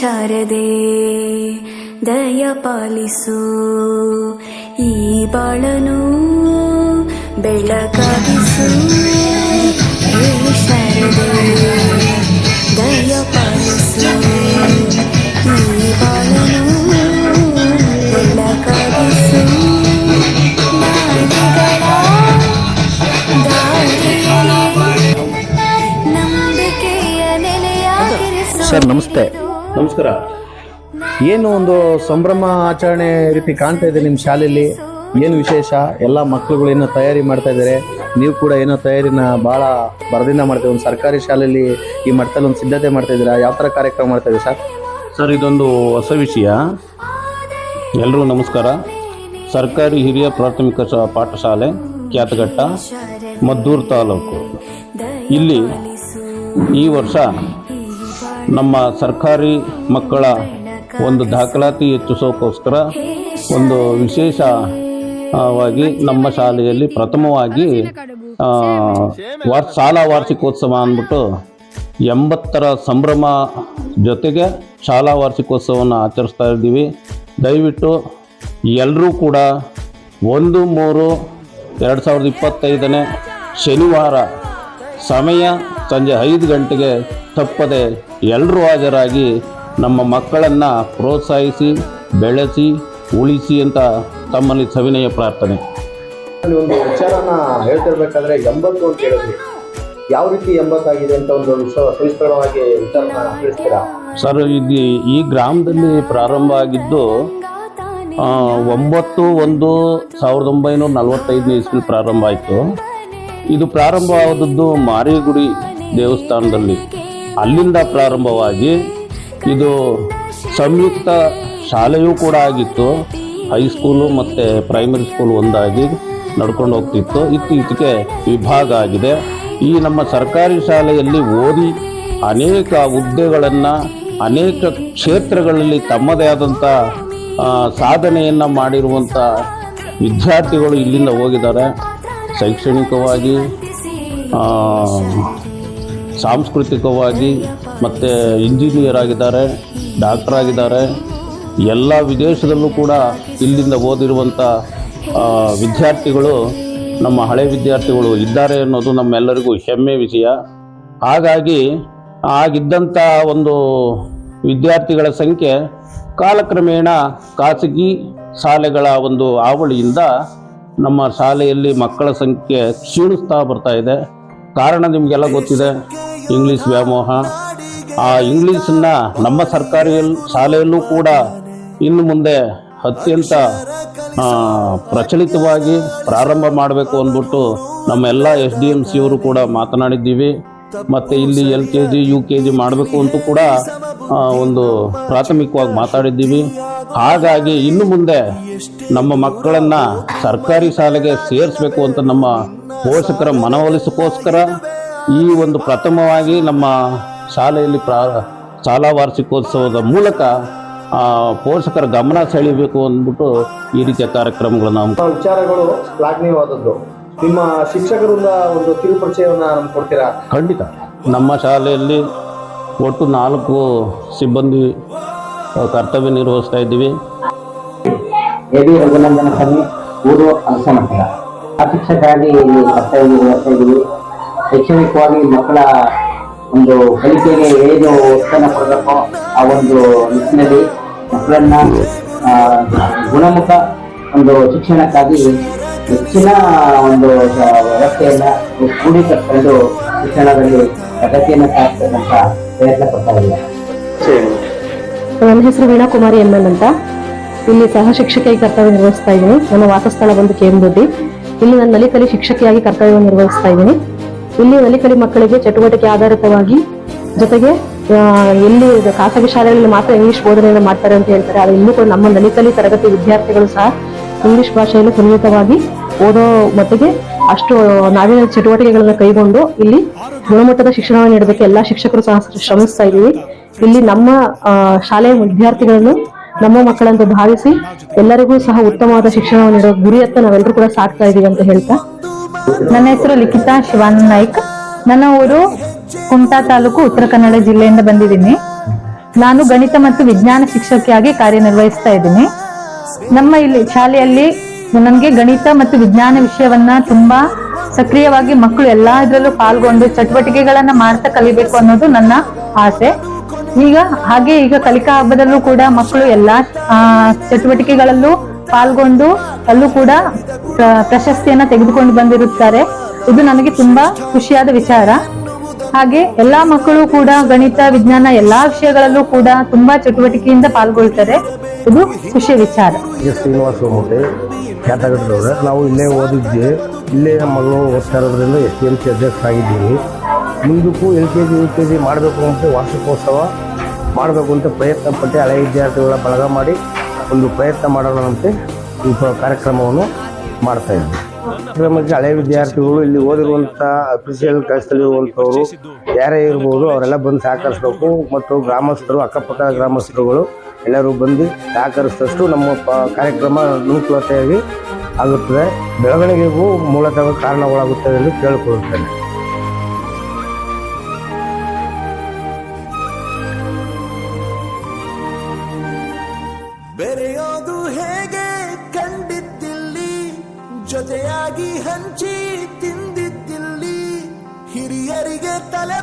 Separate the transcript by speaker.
Speaker 1: ಶಾರದೆ ದಯ ಪಾಲಿಸು. ಈ ಬಾಳನು ಬೆಳಕಾಗಿಸು ಹೇ ಶಾರದೆ.
Speaker 2: ನಮಸ್ಕಾರ.
Speaker 3: ಏನು ಒಂದು ಸಂಭ್ರಮ ಆಚರಣೆ ರೀತಿ ಕಾಣ್ತಾ ಇದೆ ನಿಮ್ಮ ಶಾಲೆಯಲ್ಲಿ? ಏನು ವಿಶೇಷ? ಎಲ್ಲ ಮಕ್ಕಳುಗಳು ಏನೋ ತಯಾರಿ ಮಾಡ್ತಾ ಇದ್ದಾರೆ. ನೀವು ಕೂಡ ಏನೋ ತಯಾರಿನ ಭಾಳ ಬರದಿಂದ ಮಾಡ್ತೀವಿ ಒಂದು ಸರ್ಕಾರಿ ಶಾಲೆಯಲ್ಲಿ ಈ ಮಟ್ಟದಲ್ಲಿ ಒಂದು ಸಿದ್ಧತೆ ಮಾಡ್ತಾ ಇದ್ದೀರಾ? ಯಾವ ಥರ ಕಾರ್ಯಕ್ರಮ ಮಾಡ್ತಾ ಸರ್?
Speaker 2: ಸರ್, ಇದೊಂದು ಹೊಸ ವಿಷಯ. ಎಲ್ಲರೂ ನಮಸ್ಕಾರ. ಸರ್ಕಾರಿ ಹಿರಿಯ ಪ್ರಾಥಮಿಕ ಶಾ- ಪಾಠಶಾಲೆ, ಕ್ಯಾತಘಟ್ಟ, ಮದ್ದೂರು ತಾಲೂಕು. ಇಲ್ಲಿ ಈ ವರ್ಷ ನಮ್ಮ ಸರ್ಕಾರಿ ಮಕ್ಕಳ ಒಂದು ದಾಖಲಾತಿ ಹೆಚ್ಚಿಸೋಕ್ಕೋಸ್ಕರ ಒಂದು ವಿಶೇಷವಾಗಿ ವಾಗಿ ನಮ್ಮ ಶಾಲೆಯಲ್ಲಿ ಪ್ರಥಮವಾಗಿ ವಾರ್ ಶಾಲಾ ವಾರ್ಷಿಕೋತ್ಸವ ಅಂದ್ಬಿಟ್ಟು ಎಂಬತ್ತರ ಸಂಭ್ರಮ ಜೊತೆಗೆ ಶಾಲಾ ವಾರ್ಷಿಕೋತ್ಸವವನ್ನು ಆಚರಿಸ್ತಾ ಇದ್ದೀವಿ. ದಯವಿಟ್ಟು ಎಲ್ಲರೂ ಕೂಡ ಒಂದು, ಮೂರು, ಎರಡು ಸಾವಿರದ ಇಪ್ಪತ್ತೈದನೇ ಶನಿವಾರ ಸಮಯ ಸಂಜೆ ಐದು ಗಂಟೆಗೆ ತಪ್ಪದೆ ಎಲ್ಲರೂ ಹಾಜರಾಗಿ ನಮ್ಮ ಮಕ್ಕಳನ್ನು ಪ್ರೋತ್ಸಾಹಿಸಿ ಬೆಳೆಸಿ ಉಳಿಸಿ ಅಂತ ತಮ್ಮಲ್ಲಿ ಸವಿನಯ ಪ್ರಾರ್ಥನೆ.
Speaker 3: ಒಂದು ವಿಚಾರನ ಹೇಳ್ತಿರ್ಬೇಕಾದ್ರೆ ಎಂಬತ್ತು ಅಂತ ಹೇಳಿದ್ರಿ. ಯಾವ ರೀತಿ ಎಂಬತ್ತಾಗಿದೆ ಅಂತ ಒಂದು ಸವಿಸ್ತರವಾಗಿ ವಿಚಾರನ ತಿಳಿಸ್ತೀರಾ?
Speaker 2: ಸರ್ ಇದು ಈ ಗ್ರಾಮದಲ್ಲಿ ಪ್ರಾರಂಭ ಆಗಿದ್ದು ಒಂಬತ್ತು ಒಂದು ಸಾವಿರದ ಒಂಬೈನೂರ ನಲವತ್ತೈದನೇ ಇಸ್ವಿ ಪ್ರಾರಂಭ ಆಯಿತು. ಇದು ಪ್ರಾರಂಭವಾದದ್ದು ಮಾರಿಗುಡಿ ದೇವಸ್ಥಾನದಲ್ಲಿ. ಅಲ್ಲಿಂದ ಪ್ರಾರಂಭವಾಗಿ ಇದು ಸಂಯುಕ್ತ ಶಾಲೆಯೂ ಕೂಡ ಆಗಿತ್ತು. ಹೈಸ್ಕೂಲು ಮತ್ತು ಪ್ರೈಮರಿ ಸ್ಕೂಲ್ ಒಂದಾಗಿ ನಡ್ಕೊಂಡು ಹೋಗ್ತಿತ್ತು. ಇತ್ತೀಚೆಗೆ ವಿಭಾಗ ಆಗಿದೆ. ಈ ನಮ್ಮ ಸರ್ಕಾರಿ ಶಾಲೆಯಲ್ಲಿ ಓದಿ ಅನೇಕ ಹುದ್ದೆಗಳನ್ನು, ಅನೇಕ ಕ್ಷೇತ್ರಗಳಲ್ಲಿ ತಮ್ಮದೇ ಆದಂಥ ಸಾಧನೆಯನ್ನು ಮಾಡಿರುವಂಥ ವಿದ್ಯಾರ್ಥಿಗಳು ಇಲ್ಲಿಂದ ಹೋಗಿದ್ದಾರೆ. ಶೈಕ್ಷಣಿಕವಾಗಿ ಸಾಂಸ್ಕೃತಿಕವಾಗಿ ಮತ್ತು ಇಂಜಿನಿಯರ್ ಆಗಿದ್ದಾರೆ ಡಾಕ್ಟರ್ ಆಗಿದ್ದಾರೆ, ಎಲ್ಲ ವಿದೇಶದಲ್ಲೂ ಕೂಡ ಇಲ್ಲಿಂದ ಓದಿರುವಂಥ ವಿದ್ಯಾರ್ಥಿಗಳು, ನಮ್ಮ ಹಳೆ ವಿದ್ಯಾರ್ಥಿಗಳು ಇದ್ದಾರೆ ಅನ್ನೋದು ನಮ್ಮೆಲ್ಲರಿಗೂ ಹೆಮ್ಮೆ ವಿಷಯ. ಹಾಗಾಗಿ ಆಗಿದ್ದಂಥ ಒಂದು ವಿದ್ಯಾರ್ಥಿಗಳ ಸಂಖ್ಯೆ ಕಾಲಕ್ರಮೇಣ ಖಾಸಗಿ ಶಾಲೆಗಳ ಒಂದು ಆವಳಿಯಿಂದ ನಮ್ಮ ಶಾಲೆಯಲ್ಲಿ ಮಕ್ಕಳ ಸಂಖ್ಯೆ ಕ್ಷೀಣಿಸ್ತಾ ಬರ್ತಾ ಇದೆ. ಕಾರಣ ನಿಮಗೆಲ್ಲ ಗೊತ್ತಿದೆ. ಇಂಗ್ಲೀಷ್ ವ್ಯಾಮೋಹ. ಆ ಇಂಗ್ಲೀಷನ್ನ ನಮ್ಮ ಸರ್ಕಾರಿ ಶಾಲೆಯಲ್ಲೂ ಕೂಡ ಇನ್ನು ಮುಂದೆ ಅತ್ಯಂತ ಪ್ರಚಲಿತವಾಗಿ ಪ್ರಾರಂಭ ಮಾಡಬೇಕು ಅಂದ್ಬಿಟ್ಟು ನಮ್ಮೆಲ್ಲ ಎಸ್ ಡಿ ಎಂ ಸಿಯವರು ಕೂಡ ಮಾತನಾಡಿದ್ದೀವಿ. ಮತ್ತು ಇಲ್ಲಿ L K G, U K G ಮಾಡಬೇಕು ಅಂತೂ ಕೂಡ ಒಂದು ಪ್ರಾಥಮಿಕವಾಗಿ ಮಾತಾಡಿದ್ದೀವಿ. ಹಾಗಾಗಿ ಇನ್ನು ಮುಂದೆ ನಮ್ಮ ಮಕ್ಕಳನ್ನು ಸರ್ಕಾರಿ ಶಾಲೆಗೆ ಸೇರಿಸಬೇಕು ಅಂತ ನಮ್ಮ ಪೋಷಕರ ಮನವೊಲಿಸೋಕ್ಕೋಸ್ಕರ ಈ ಒಂದು ಪ್ರಥಮವಾಗಿ ನಮ್ಮ ಶಾಲೆಯಲ್ಲಿ ಪ್ರಾ ಶಾಲಾ ವಾರ್ಷಿಕೋತ್ಸವದ ಮೂಲಕ ಆ, ಪೋಷಕರ ಗಮನ ಸೆಳೀಬೇಕು ಅಂದ್ಬಿಟ್ಟು ಈ ರೀತಿಯ ಕಾರ್ಯಕ್ರಮಗಳನ್ನು
Speaker 3: ನಾವು ವಿಚಾರಗಳು ಶ್ಲಾಘನೀಯವಾದದ್ದು. ನಿಮ್ಮ ಶಿಕ್ಷಕರಿಂದ ಒಂದು ಕಿರು ಪರಿಚಯವನ್ನ ನಮ್ಗೆ ಕೊಡ್ತೀರಾ?
Speaker 2: ಖಂಡಿತ. ನಮ್ಮ ಶಾಲೆಯಲ್ಲಿ ಒಟ್ಟು ನಾಲ್ಕು ಸಿಬ್ಬಂದಿ ಕರ್ತವ್ಯ ನಿರ್ವಹಿಸ್ತಾ ಇದ್ದೀವಿ.
Speaker 4: ಎ ಡಿ ರಘುನಂದನ ಸ್ವಾಮಿ ಊರು ಅಲಸಮಠ ಶಿಕ್ಷಕರಾಗಿ ಇಲ್ಲಿ ಕರ್ತವ್ಯ ನಿರ್ವಹಿಸ್ತಾ ಇದ್ದೀವಿ. ಶೈಕ್ಷಣಿಕವಾಗಿ ಮಕ್ಕಳ ಒಂದು ಕಲಿಕೆಗೆ ಏನು ಉತ್ಪನ್ನ ಕೊಡಬೇಕೋ ಆ ಒಂದು ನಿಟ್ಟಿನಲ್ಲಿ ಮಕ್ಕಳನ್ನ ಗುಣಮುಖ ಒಂದು ಶಿಕ್ಷಣಕ್ಕಾಗಿ ಹೆಚ್ಚಿನ ಒಂದು ವ್ಯವಸ್ಥೆಯನ್ನ ಕ್ರೋಢೀಕರಿಸಿಕೊಂಡು ಶಿಕ್ಷಣದಲ್ಲಿ ಪ್ರಗತಿಯನ್ನು ಸಾಧಿಸತಕ್ಕಂಥ ಪ್ರಯತ್ನ ಪಡ್ತಾ ಇಲ್ಲ
Speaker 5: ನನ್ನ ಹೆಸರು ವೀಣಾ ಕುಮಾರಿ ಎಂ ಎಲ್ ಅಂತ. ಇಲ್ಲಿ ಸಹ ಶಿಕ್ಷಕಿಯಾಗಿ ಕರ್ತವ್ಯ ನಿರ್ವಹಿಸ್ತಾ ಇದ್ದೀನಿ. ನನ್ನ ವಾಸಸ್ಥಳ ಬಂದು ಕೇಂಬುದ್ದಿ ಇಲ್ಲಿ ನಾನು ನಲಿಕಲಿ ಶಿಕ್ಷಕಿಯಾಗಿ ಕರ್ತವ್ಯ ನಿರ್ವಹಿಸ್ತಾ ಇದ್ದೀನಿ. ಇಲ್ಲಿ ನಲಿಕಲಿ ಮಕ್ಕಳಿಗೆ ಚಟುವಟಿಕೆ ಆಧಾರಿತವಾಗಿ ಜೊತೆಗೆ ಎಲ್ಲಿ ಖಾಸಗಿ ಶಾಲೆಗಳಲ್ಲಿ ಮಾತ್ರ ಇಂಗ್ಲಿಷ್ ಬೋಧನೆಯನ್ನು ಮಾಡ್ತಾರೆ ಅಂತ ಹೇಳ್ತಾರೆ. ಆದರೆ ಇಲ್ಲೂ ಕೂಡ ನಮ್ಮ ನಲಿಕಲಿ ತರಗತಿ ವಿದ್ಯಾರ್ಥಿಗಳು ಸಹ ಇಂಗ್ಲಿಷ್ ಭಾಷೆಯಲ್ಲಿ ಸುನ್ನಿತವಾಗಿ ಓದೋ ಮಟ್ಟಿಗೆ ಅಷ್ಟು ನಾವಿನ ಚಟುವಟಿಕೆಗಳನ್ನು ಕೈಗೊಂಡು ಇಲ್ಲಿ ಗುಣಮಟ್ಟದ ಶಿಕ್ಷಣವನ್ನು ನೀಡೋದಕ್ಕೆ ಎಲ್ಲಾ ಶಿಕ್ಷಕರು ಸಹ ಶ್ರಮಿಸ್ತಾ ಇದ್ದೀವಿ. ಇಲ್ಲಿ ನಮ್ಮ ಶಾಲೆಯ ವಿದ್ಯಾರ್ಥಿಗಳನ್ನು ನಮ್ಮ ಮಕ್ಕಳಂತ ಭಾವಿಸಿ ಎಲ್ಲರಿಗೂ ಸಹ ಉತ್ತಮವಾದ ಶಿಕ್ಷಣವನ್ನು ನೀಡೋ ಗುರಿಯತ್ತ ನಾವೆಲ್ಲರೂ ಕೂಡ ಸಾಕ್ತಾ ಇದೀವಿ ಅಂತ ಹೇಳ್ತಾ
Speaker 6: ನನ್ನ ಹೆಸರು ಲಿಖಿತಾ ಶಿವಾನಂದ್ ನಾಯ್ಕ್. ನನ್ನ ಊರು ಕುಮಟಾ ತಾಲೂಕು ಉತ್ತರ ಕನ್ನಡ ಜಿಲ್ಲೆಯಿಂದ ಬಂದಿದ್ದೀನಿ. ನಾನು ಗಣಿತ ಮತ್ತು ವಿಜ್ಞಾನ ಶಿಕ್ಷಕಿಯಾಗಿ ಕಾರ್ಯನಿರ್ವಹಿಸ್ತಾ ಇದ್ದೀನಿ. ನಮ್ಮ ಇಲ್ಲಿ ಶಾಲೆಯಲ್ಲಿ ನನಗೆ ಗಣಿತ ಮತ್ತು ವಿಜ್ಞಾನ ವಿಷಯವನ್ನ ತುಂಬಾ ಸಕ್ರಿಯವಾಗಿ ಮಕ್ಕಳು ಎಲ್ಲಾ ಇದ್ರಲ್ಲೂ ಪಾಲ್ಗೊಂಡು ಚಟುವಟಿಕೆಗಳನ್ನ ಮಾಡ್ತಾ ಕಲಿಬೇಕು ಅನ್ನೋದು ನನ್ನ ಆಸೆ. ಈಗ ಹಾಗೆ ಈಗ ಕಲಿಕಾ ಹಬ್ಬದಲ್ಲೂ ಕೂಡ ಮಕ್ಕಳು ಎಲ್ಲಾ ಚಟುವಟಿಕೆಗಳಲ್ಲೂ ಪಾಲ್ಗೊಂಡು ಅಲ್ಲೂ ಕೂಡ ಪ್ರಶಸ್ತಿಯನ್ನ ತೆಗೆದುಕೊಂಡು ಬಂದಿರುತ್ತಾರೆ. ಇದು ನನಗೆ ತುಂಬಾ ಖುಷಿಯಾದ ವಿಚಾರ. ಹಾಗೆ ಎಲ್ಲಾ ಮಕ್ಕಳು ಕೂಡ ಗಣಿತ, ವಿಜ್ಞಾನ ಎಲ್ಲಾ ವಿಷಯಗಳಲ್ಲೂ ಕೂಡ ತುಂಬಾ ಚಟುವಟಿಕೆಯಿಂದ ಪಾಲ್ಗೊಳ್ತಾರೆ. ಇದು ಖುಷಿಯ ವಿಚಾರ.
Speaker 7: ಎಸ್ ಖ್ಯಾತಗಟ್ಟದವ್ರೆ ನಾವು ಇಲ್ಲೇ ಓದಿದ್ವಿ. ಇಲ್ಲೇ ನಮ್ಮ ಮಗಳು ಓದ್ತಾ ಇರೋದ್ರಿಂದ ಎಸ್ ಟಿ ಎಂ ಸಿ ಅಧ್ಯಕ್ಷರಾಗಿದ್ದೀವಿ ಮುಂದಕ್ಕೂ L K G, U K G ಮಾಡಬೇಕು ಅಂತ ವಾರ್ಷಿಕೋತ್ಸವ ಮಾಡಬೇಕು ಅಂತ ಪ್ರಯತ್ನ ಪಟ್ಟು ಹಳೆಯ ವಿದ್ಯಾರ್ಥಿಗಳ ಬಳಗ ಮಾಡಿ. ಒಂದು ಪ್ರಯತ್ನ ಮಾಡೋಣ ಅಂತ ಈ ಕಾರ್ಯಕ್ರಮವನ್ನು ಮಾಡ್ತಾ ಇದ್ವಿ. ಕಾರ್ಯಕ್ರಮಕ್ಕೆ ಹಳೆ ವಿದ್ಯಾರ್ಥಿಗಳು ಇಲ್ಲಿ ಓದಿರುವಂಥ ಅಫಿಷಿಯಲ್ ಕೆಲಸದಲ್ಲಿರುವಂಥವ್ರು ಯಾರೇ ಇರ್ಬೋದು ಅವರೆಲ್ಲ ಬಂದು ಸಹಕರಿಸ್ಬೇಕು ಮತ್ತು ಗ್ರಾಮಸ್ಥರು ಅಕ್ಕಪಕ್ಕದ ಗ್ರಾಮಸ್ಥರುಗಳು ಎಲ್ಲರೂ ಬಂದು ಸಹಕರಿಸಿದಷ್ಟು ನಮ್ಮ ಕಾರ್ಯಕ್ರಮ ಅನುಕೂಲತೆಯಾಗಿ ಆಗುತ್ತದೆ. ಬೆಳವಣಿಗೆಗೂ ಮೂಲತಃ ಕಾರಣಗಳಾಗುತ್ತದೆ ಎಂದು ಕೇಳಿಕೊಳ್ಳುತ್ತೇನೆ.
Speaker 8: ಜೊತೆಯಾಗಿ ಹಂಚಿ ತಿಂದಿದ್ದಿಲ್ಲಿ ಹಿರಿಯರಿಗೆ ತಲೆ